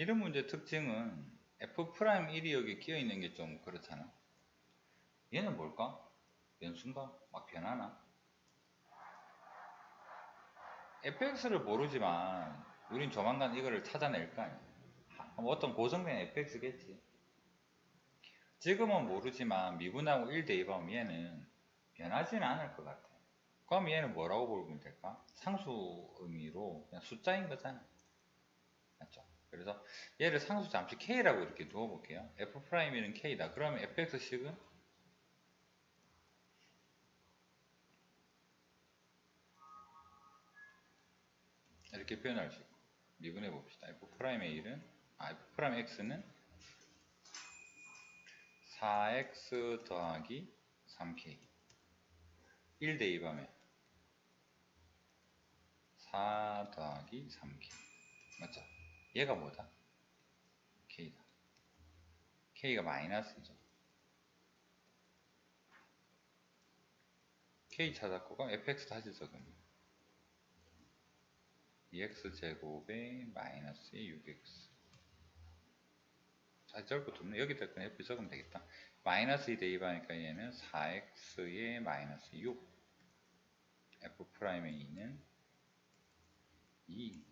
이런 문제 특징은 f 프라임 1이 여기 끼어 있는 게 좀 그렇잖아. 얘는 뭘까? 변수인가? 막 변하나? fx를 모르지만 우린 조만간 이거를 찾아낼 거 아니야. 어떤 고정된 fx겠지. 지금은 모르지만 미분하고 1 대입하면 얘는 변하지는 않을 것 같아. 그럼 얘는 뭐라고 보면 될까? 상수 의미로 그냥 숫자인 거잖아. 그래서 얘를 상수 잠시 k라고 이렇게 두어 볼게요. f'는 k다. 그러면 fx식은 이렇게 표현할 수 있고 미분해 봅시다. f'의 1은 아 f'x는 4x 더하기 3k 1 대입하면 4 더하기 3k 맞죠? 얘가 뭐다? k다. K가 마이너스죠. K 찾았고 그럼 fx 다시 적으면 2x 제곱에 마이너스 6x 다시 적을 것도 없네 여기다 그냥 f 적으면 되겠다. 마이너스 2 대입하니까 얘는 4x에 마이너스 6 f 프라임의 2는 2